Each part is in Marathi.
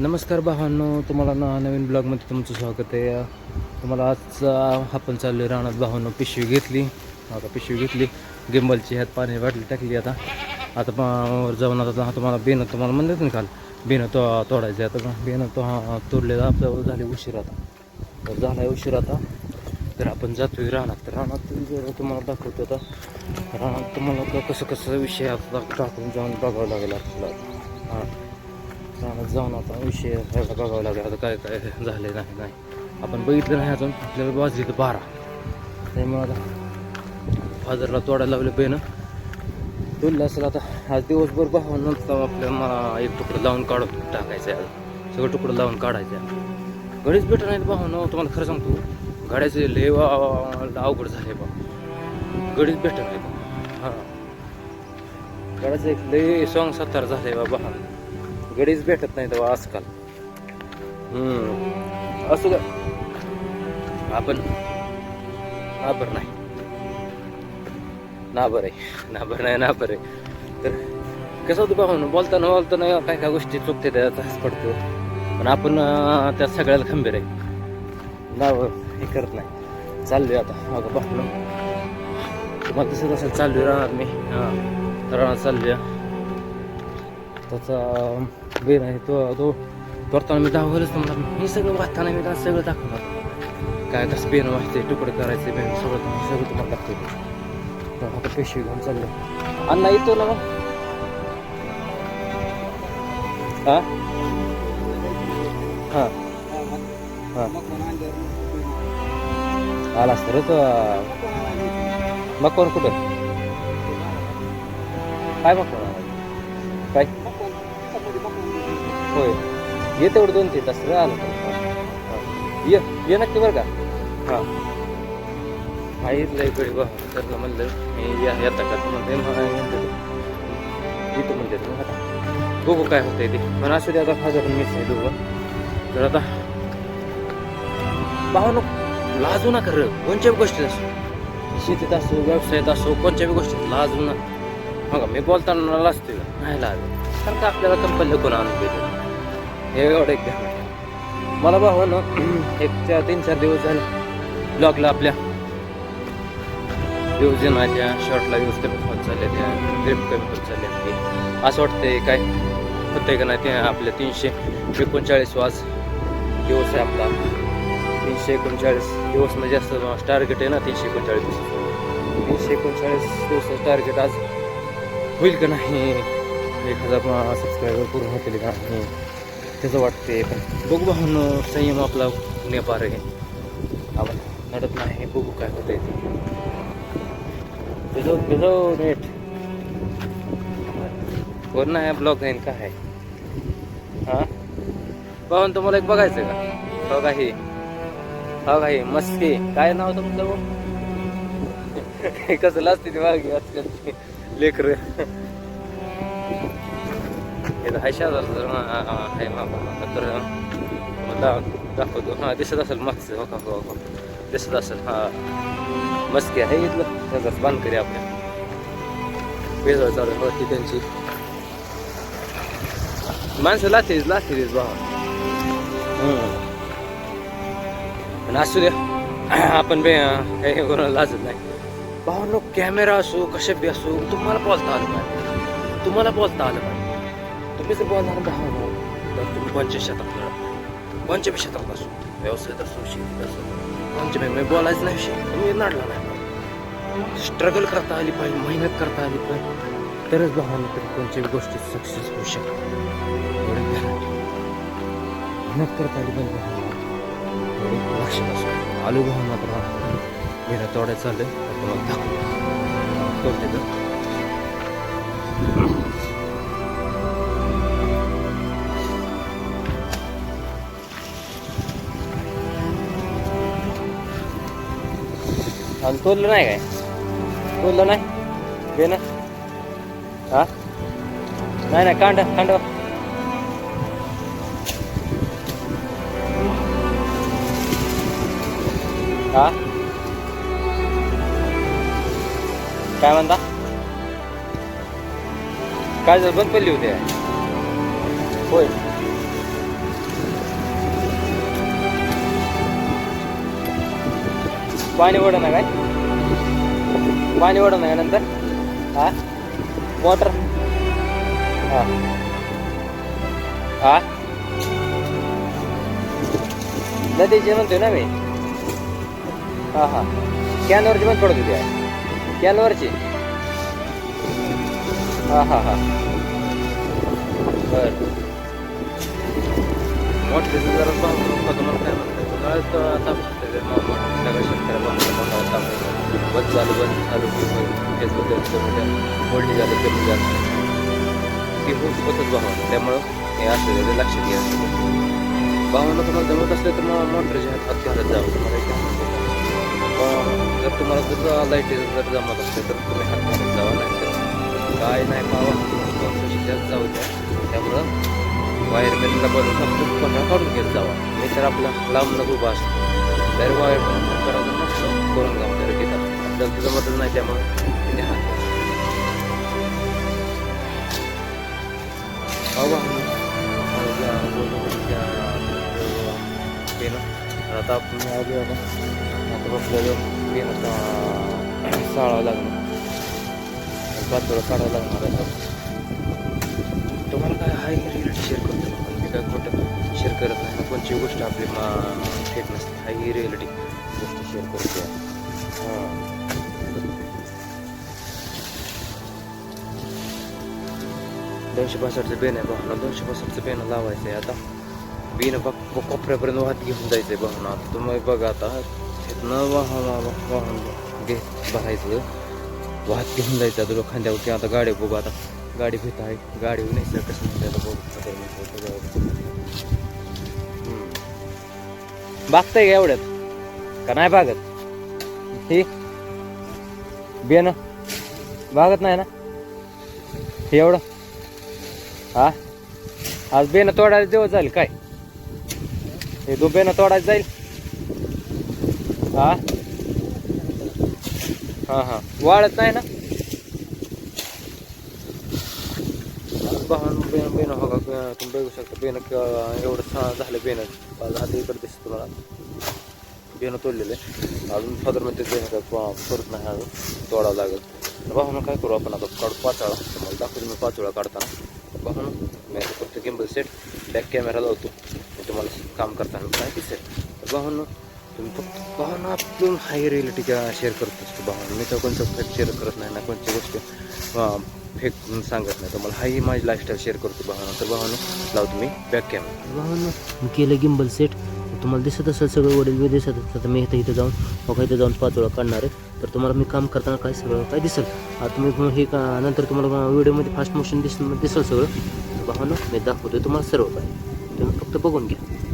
नमस्कार भावांनो तुम्हाला ना नवीन ब्लॉगमध्ये तुमचं स्वागत आहे. तुम्हाला आज आपण चाललो आहे रानात भावांनो पिशवी घेतली. आता पिशवी घेतली गिंबलची ह्यात पाणी बाटली टाकली आता. आता वर जाऊन आता तुम्हाला बेनं तुम्हाला म्हणलं ना काल बेनं तो तोडायचं आता. बेनं तो हा तोडलेला आपल्यावर झाले उशीर आता. तर झाला आहे उशीर आता. तर आपण जातोय रानात. तर रानात जर तुम्हाला दाखवतो आता. रानात तुम्हाला कसं कसं विषय आता टाकून जाऊन बघावं लागेल आपल्याला. हां. रानात जाऊन आता विषय सगळा बघावं लागेल. आता काय काय झाले नाही नाही. आपण बघितलं नाही अजून. आपल्याला वाजली तर बारा. त्यामुळे आता फादरला तोडायला लावलं पेनं तोडलं असेल आता. आज दिवसभर भावानंतर आपल्याला मला एक तुकडं लावून काढून टाकायचं आहे. आज सगळं तुकडं लावून काढायचं आहे. गडीच भेटत नाही भावानं. हो, तुम्हाला खरं सांगतो. गाड्याचे लेवा वा- अवघड झाले बा. गडीच भेटत नाही हां. गाड्याचं एक लय सॉंग सत्तार झाले बा भावानं. गडीच भेटत नाही तेव्हा आजकाल. हम्म. असू का आपण नाबर नाही. नाबर आहे. नाबर नाही नाबर आहे. तर कसं होतं बाबा बोलताना बोलताना काय काय गोष्टी चुकते त्या त्रास पडतो. पण आपण त्या सगळ्याला खंबीर आहे. नाव हे करत नाही. चाललोय आता. मग बापलं तुम्हाला तसं तसं चाललोय राहणार मी. हां. तर चाललोय. त्याचा बेन आहे तो तो करताना मी दाखवलंच तुम्हाला. हे सगळं वाचताना मी त्याला सगळं दाखवणार काय कसं पेन वाचते तुकडं करायचं पेन सगळं तुम्ही सगळं तुम्हाला दाखवतो हो, आता पेशवी घेऊन चाललो अण्णा येतो ना मग हा? हा. हा. आला सर तो. मग कोण कुठं? काय मग होय. ये तेवढं दोन तीन तास आलं तर. ये ये नक्की बरं का? हां. माहीतलं इकडे बघ त्यातलं म्हणलं मी या येता का म्हणते मला म्हणते म्हणते मग आता. बघू काय होतंय ते. पण असू दे आता हजार मिस आहे दोघं. तर आता भावनो लाजू नका र. कोणत्या गोष्टीत असो. शेतीत असो व्यवसायात असो कोणत्याही गोष्टीत लाजू नका. मग मी बोलताना लाजतोय का? नाही लाज कारण का आपल्याला कंपनीला कोण आणून देतो? हे एवढं एक मला ठेवा. ना एक चार तीन चार दिवस झाले. ब्लॉगला आपल्या. व्ह्यूज येण्याच्या शॉर्टला व्ह्यूज कमी होत चालल्या त्या ग्रिप कमी होत चालल्या ते असं वाटतंय काय? होतंय का नाही ते आपल्या तीनशे एकोणचाळीस वाज दिवस आहे आपला. तीनशे एकोणचाळीस दिवस म्हणजे असं टार्गेट आहे ना तीनशे एकोणचाळीस दिवस तीनशे एकोणचाळीस दिवसाचं टार्गेट आज होईल का नाही? एक हजार सबस्क्रायबर पूर्ण होतील का नाही? त्याचं वाटते पण बघू भाऊन संयम आपला नेपार आहे. आपण नडत नाही बघू काय होतंय ते. भिजव भिजव नेट कोण नाही ब्लॉग आहे काय आहे? हा? पाहून तुम्हाला एक बघायचं का? हो काही हो? काही मस्ती काय नाव तुमचं हो? कसं लागते ते वाघ आजकाल. लेकर. दाखवतो हां दिसत असेल मागचं हो का हो हो दिसत असेल हां मस्ती आहे इथलं त्याचाच बांध करी आपल्या पेजळ चालू आहे वरती त्यांची माणसं लागतेच लागतेच भावा पण असू द्या आपण बे काही कोणाला लाजत नाही भावांनो कॅमेरा असो कशा बी असो तुम्हाला बोलता आलं पाहिजे तुम्हाला बोलता आलं पाहिजे तुम्ही जर बोलणार भावानो हो, हो. तर तुम्ही कोणच्या शेतात लढा. कोणच्या बी शेतात असो व्यवसायात असो शेतीत असो. कोणच्या बी म्हणजे बोलायचं नाही विषय. तुम्ही नडला नाही. स्ट्रगल करता आली पाहिजे मेहनत करता आली पाहिजे. तरच भावानं तरी कोणत्या बी गोष्टीत सक्सेस होऊ शकतो. एवढं ध्यानात ठेवा. मेहनत करता आली पाहिजे भावानं लक्षात असो आलू भाऊ मात्र. गेला तोड्या चाललंय तुम्हाला तर? आणि तोडलं नाही काय? तोडलं नाही? घे ना. हा? नाही नाही कांड कांड. हा? काय म्हणता? काय झालं? बंद पडली होती होय. पाणी ओढ ना काय पाणी ओढ ना काय नंतर. हा? मोटर. हा. हा? नदीची म्हणतोय ना मी. हा हा. कॅनवरची पण पडत होती. कॅनवरची. हा हा हा. बर. मोठे जरा पाहून काय म्हणतात आता सगळ्या शेतकऱ्या पाहून बंद झालं बंद झालं फेसबुक मोडणी झालं कमी झालं ती खूप होतच भावानं त्यामुळं हे असलेलं लक्षात घ्या भावानं तुम्हाला जमत असलं तर मग मोटरच्या हात घालत जावं तुम्हाला जर तुम्हाला जर लाइट जर जमत तर तुम्ही हात घालत जावा. नाही तर काय नाही पावा. त्यात जाऊ द्या. त्यामुळं वायरमॅनला बोलून फक्त पटा काढून घेत जावा. मी तर आपला लांबनं उभा असतो. तर वायर करायचं नसतं करून जाऊ तर घेतात आपल्याला तुझं मदत नाही त्यामुळं तिने हात घ्या. हवा पेन आता आपण आलो आता आता बसलेलो पेन आता साळावं लागणार पातळ काढावं लागणार आहे आता. तुम्हाला काय हाय रिलेटेड शेअर करतो पण मी काय खोटं शेअर करत नाही. कोणची गोष्ट आपली मा फेक नसते. हाय रिॲलिटी गोष्ट शेअर करते. दोनशे पासष्टचं बेन आहे भावना. दोनशे पासष्टचं बेन लावायचं आहे आता. बेन बघ कोपऱ्यापर्यंत वाहत घेऊन जायचं आहे भावना. आता तुम्ही बघा आता. तिथनं वाहन वाहन घे भरायचं वाहत घेऊन जायचं आता खांद्यावरती आता गाडी बघू आता गाडी भेट आहे. गाडी नाही सर कसं म्हणतात आता बागताय का एवढ्यात? का नाही बागत हे? बेन? बागत नाही ना? हे एवढं? हा? आज बेन तोडायला दिवस जाईल काय? हे दो बेन तोडायला जाईल? हा? हा हा. वाढत नाही ना वाहन बेन बेन हो का? तुम्ही बघू शकता बेन एवढं सा झालं बेन हात इकडे दिसत तुम्हाला. बेन तोडलेले अजून फादरमध्ये बेन काय करत नाही अजून तोडावं लागेल. वाहन काय करू आपण आता? काढू पाचोळा तुम्हाला दाखवतो मी पाचोळा काढताना. वाहन मी आता फक्त गिंबल सेट बॅक कॅमेरा लावतो. तुम्हाला काम करताना काय दिसेल? तर वाहन तुम्ही फक्त वाहन आपण हाय रिॲलिटी शेअर करत असतो वाहन मी तर कोणतं शेअर करत नाही ना कोणत्या गोष्ट. फेक सांगत नाही. तुम्हाला हाही माझी लाईफस्टाईल शेअर करतो. वाहन तर वाहन लावतो मी बॅक कॅमेरा वाहन मी केलं गिंबल सेट तुम्हाला दिसत असेल सगळं वडील बी दिसत असतं मी इथं इथं जाऊन मग इथं जाऊन पाच वेळा काढणार आहे तर तुम्हाला मी काम करताना काय सगळं काय दिसेल? आता तुम्ही हे का नंतर तुम्हाला व्हिडिओमध्ये फास्ट मोशन दिस दिसेल सगळं. वाहन मी दाखवतो तुम्हाला सर्व काय तुम्ही फक्त बघून घ्या.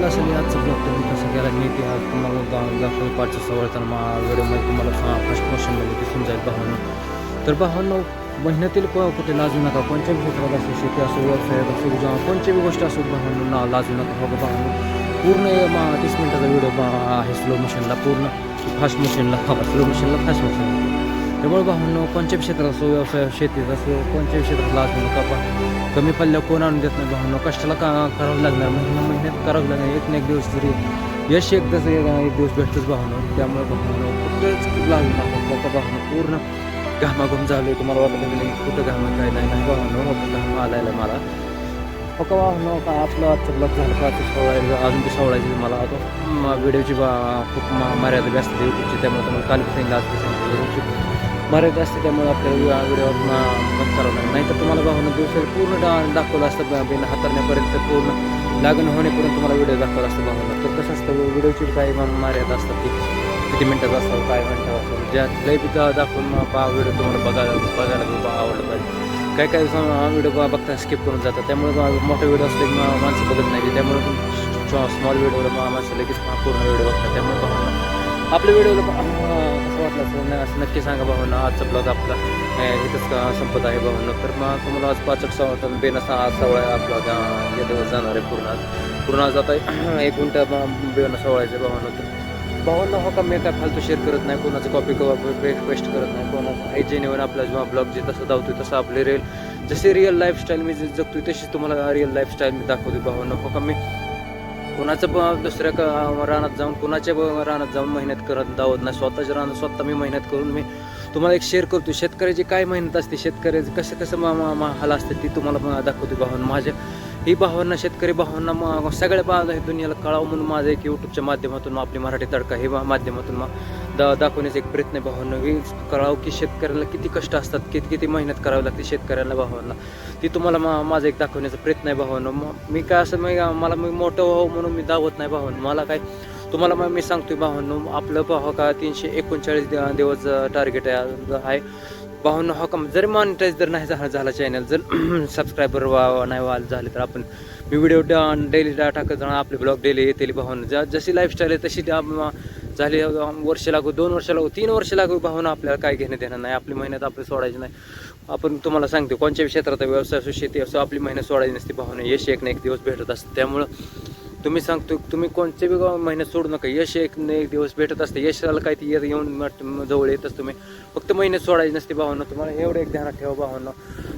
वाटलं असेल की आजचा ब्लॉग तुम्ही कसं केला मी ते आज तुम्हाला दा- दाखवलं पाचशे सवळताना मा व्हिडिओमध्ये तुम्हाला फर्स्ट मोशनमध्ये दिसून जाईल भावांनो. तर भावांनो महिन्यातील प कुठे लाजू नका. कोणत्याही क्षेत्रात असो शेती असो व्यवसायात असो जेव्हा कोणत्याही गोष्ट असो भावांनो ना लाजू नका. हो भावांनो. पूर्ण मा तीस मिनिटाचा व्हिडिओ आहे स्लो मोशनला पूर्ण फास्ट मोशनला हा स्लो मोशनला फास्ट मोशन त्यामुळे भावांनो कोणत्याही क्षेत्रात असो व्यवसाय शेतीत असो कोणत्याही क्षेत्रातला लाजू नका पण कमी पल्ल्या कोण आणून देत नाही भावांनो कष्टाला का करावं लागणार? महिना महिन्यात करावं लागणार एक ना एक दिवस तरी. यश एक तसं एक दिवस भेटतोच भावांनो त्यामुळे भावांनो कुठंच लागू नका बघा भावांनो पूर्ण घामाघूम झालो तुम्हाला वाटत नाही कुठं घामा काय नाही नाही भावांनो घाम आलायला मला. बघा भावांनो का आपलं आजचं ब्लॉग झालं का ते सोडायचं अजून ते सोडायचं मला. आता व्हिडिओची बा खूप मर्यादा व्यस्त असते त्यामुळे तुम्हाला काल सांगितलं आज सांगितलं. व्हिडिओची मर्यादा असते त्यामुळे आपल्याला व्हिडिओ मत करावं लागेल. नाही तर तुम्हाला भावना म्हणजे दिवसाला पूर्ण डा दाखवलं असतं बिन हातरण्यापर्यंत पूर्ण लागण होण्यापर्यंत तुम्हाला व्हिडिओ दाखवला असतं भावना तर कसं असतं व्हिडिओची काही मर्यादा असतात की किती मिनटाचा असतात काय मिनटं असतात ज्या लई बी दाखवून पहा व्हिडिओ तुम्हाला बघायला बघायला खूप बा- आवडलं पाहिजे. काही काही व्हिडिओ बा बघता स्किप करून जातात. त्यामुळे मोठे व्हिडिओ असले की माणसं बघत नाही त्यामुळे स्मॉल व्हिडिओला माणसं लगेच पूर्ण व्हिडिओ बघतात. त्यामुळे आपल्या व्हिडिओला असं वाटलं असं नाही असं नक्की सांगा भावना. आजचा ब्लॉग आपला इथंच का संपत आहे भावना. तर मग तुम्हाला आज पाचट सहा बेनसा आज सवळा आहे आपला गा- दिवस जाणार आहे पूर्ण आज. पूर्ण आज आता एक मिनटं बेन सवळायचं भावना. तर भावना हो का मी काय फालतू शेअर करत नाही कोणाचं कॉपी पेस्ट करत नाही कोणाचं आहे जेणेवन आपला जेव्हा ब्लॉग जे तसं धावतोय तसं आपले रिअल जसे रिअल लाईफस्टाईल मी जे जगतोय तशीच तुम्हाला रिअल लाईफस्टाईल मी दाखवतोय भावांना. हो का मी कुणाचं दुसऱ्या क- रानात जाऊन कुणाच्या ब- रानात जाऊन मेहनत करत दावत नाही. स्वतःच्या रानात स्वतः मी मेहनत करून मी तुम्हाला एक शेअर करतो. शेतकऱ्याची काय मेहनत असते? शेतकऱ्याचं कसं कसं मा मा- मा हाल असते ती तुम्हाला म- दाखवते भावना. माझ्या ही भावना शेतकरी भावना मग सगळ्या बाजू हे दुनियाला कळावं म्हणून माझं एक यूट्यूबच्या माध्यमातून आपली मराठी तडका हे माध्यमातून मग दा दाखवण्याचा एक प्रयत्न आहे भावना. कळावं की शेतकऱ्याला किती कष्ट असतात किती किती मेहनत करावी लागते शेतकऱ्याला भावांना. ती तुम्हाला मा माझा एक दाखवण्याचा प्रयत्न आहे भावना. मी काय असं मी मला मी मोठं व्हावं म्हणून मी दावत नाही भावना. मला काय तुम्हाला मग मी सांगतोय भावांनो. आपलं भाव का तीनशे एकोणचाळीस दिवस टार्गेट आहे. भावांनो हो हा कम जरी मॉनिटाईज जर नाही झाला झाला चॅनल जर सबस्क्रायबर वा नाही व्हायला झाले तर आपण मी व्हिडिओ डेली टाकत जाणार आपले ब्लॉग डेली येतील भावना. ज्या जशी लाईफस्टाईल आहे तशी त्या झाली वर्ष लागू दोन वर्ष लागू तीन वर्ष लागू भावना आपल्याला काय घेणं देणं नाही. आपली मेहनत आपली सोडायची नाही. आपण तुम्हाला सांगतो कोणत्याही क्षेत्रात व्यवसाय असो शेती असो आपली मेहनत सोडायची नसते भावना. यश एक ना एक दिवस भेटत असतं. त्यामुळं तुम्ही सांगतो तुम्ही कोणते बी महिन्यात सोडू नका. यश एक एक दिवस भेटत असते. यशाला काय ते येत- येऊन जवळ जवळ येतच तुम्ही. फक्त महिन्यात सोडायची नसते भावना. तुम्हाला एवढं एक ध्यानात ठेवा भावना.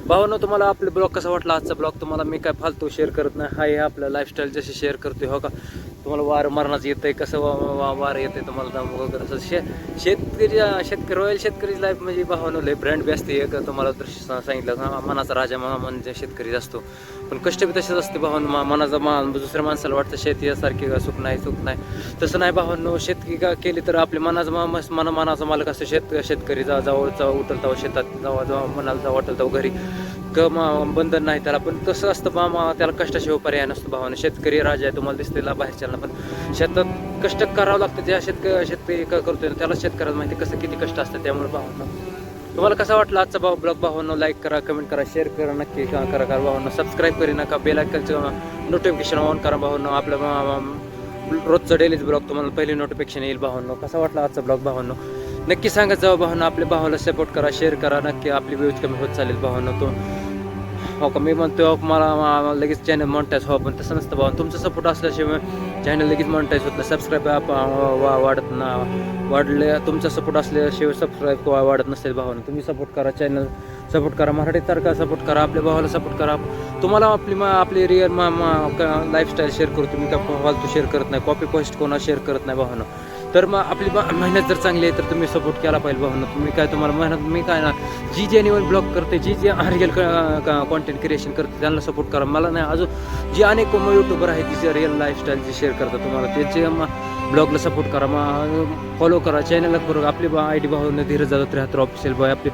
भावना तुम्हाला आपले ब्लॉग कसा वाटला? आजचा ब्लॉग तुम्हाला मी काय फालतू शेअर करत नाही. हाय आपलं लाईफस्टाईल जशी शेअर करतो हो का? तुम्हाला वार मरणाचं आहे कसं वा- वा- वार येतं आहे तुम्हाला दाम वगैरे असं शे शेतकरी शेतकरी रॉयल शेतकरी लाईफ म्हणजे भावना लय ब्रँड बी असते एक तुम्हाला दृश्य सांगितलं मनाचा राजा मा- म्हणजे शेतकरी असतो. पण कष्ट बी तसेच असते भावानं मा मनाचा मा दुसऱ्या माणसाला वाटतं शेती यासारखी का सुख नाही सुख नाही. तसं नाही भावांनो शेतकी का केली तर आपले मनाचा मा मना मनाचा मालक असतो शेत शेतकरी जा जाऊ उठल उतरता शेतात जेव्हा जेव्हा मनाला जाऊ वाटेल तेव्हा घरी. क मा- बंधन नाही त्याला पण कसं असतं बामा त्याला कष्टाशिवाय हो पर्याय नसतो भावानं शेतकरी राजा आहे तुम्हाला दिसते बाहेरच्याला पण शेतात कष्ट करावं लागतं ज्या शेतक शेतकरी करतोय ना, त्याला शेतकऱ्याला माहिती कसं किती कष्ट असतं त्यामुळे भावांना तुम्हाला कसा वाटला आजचा भाव ब्लॉग भावांना? लाईक करा कमेंट करा शेअर करा नक्की करा करा भावांना. सबस्क्राईब करू नका बेल आयकनचं नोटिफिकेशन ऑन करा भावांना. आपल्या मा- रोजचं डेलीच ब्लॉग तुम्हाला पहिली नोटिफिकेशन येईल भावांनो. कसा वाटला आजचा ब्लॉग भावांनो? नक्की सांगा जाऊ भावना आपल्या भावाला सपोर्ट करा शेअर करा नक्की आपली व्यूज कमी होत चालेल भावांनो. तो हो का? मी म्हणतो हो, मला लगेच चॅनल मॉनिटाईज हो पण तसं नसतं भाऊ. तुमचा सपोर्ट असल्याशिवाय चॅनल लगेच मॉनिटाईज होत नाही. सबस्क्राईब वा वाढत ना वाढले तुमचा सपोर्ट असल्याशिवाय सबस्क्राईब वाढत नसेल भावानं. तुम्ही सपोर्ट करा चॅनल सपोर्ट करा. मराठी तारखा सपोर्ट करा आपल्या भावाला सपोर्ट करा. तुम्हाला आपली मा आपली रिअल मा लाईफस्टाईल शेअर करू तुम्ही का फालतू शेअर करत नाही. कॉपी पोस्ट कोणा शेअर करत नाही भावानं. तर मग आपली बा- मेहनत जर चांगली आहे तर तुम्ही सपोर्ट केला पाहिजे भावना तुम्ही काय तुम्हाला मेहनत मी काय ना जी जेन्युअन ब्लॉग करते जी जी रिअल कॉन्टेंट क्रिएशन करते त्यांना सपोर्ट करा. मला नाही अजून जी अनेक यूट्यूबर आहेत जे रिअल लाईफस्टाईल जे शेअर करतात तुम्हाला त्याचे मग ब्लॉगला सपोर्ट करा. मग फॉलो करा. चॅनलला करू. आपली बा आय डी भावना धीरज जाधव त्र्याहत्तर ऑफिशियल बॉय आपले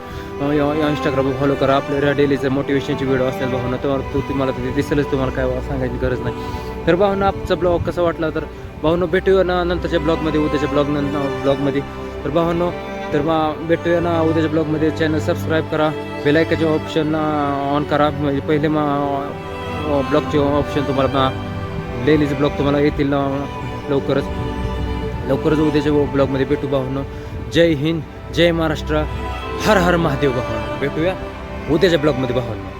इंस्टाग्राम फॉलो करा. आपल्या डेलीचे मोटिवेशनचे व्हिडिओ असेल भावना तर तुम्हाला तिथे दिसेलच. तुम्हाला काय सांगायची गरज नाही. तर भावना आपचा ब्लॉग कसा वाटला तर भावनो भेटूया ना नंतरच्या ब्लॉगमध्ये उद्याच्या ब्लॉग ब्लॉगमध्ये. तर भावनो तर मग भेटूया ना उद्याच्या ब्लॉगमध्ये. चॅनल सबस्क्राईब करा बेलायकाचे ऑप्शन ऑन करा. म्हणजे पहिले मग ब्लॉगचे ऑप्शन तुम्हाला डेलीचे ब्लॉग तुम्हाला येतील ना लवकरच. लवकरच उद्याच्या ब्लॉगमध्ये भेटू भावनो जय हिंद जय महाराष्ट्र. हर हर महादेव भावनो भेटूया उद्याच्या ब्लॉगमध्ये भावनो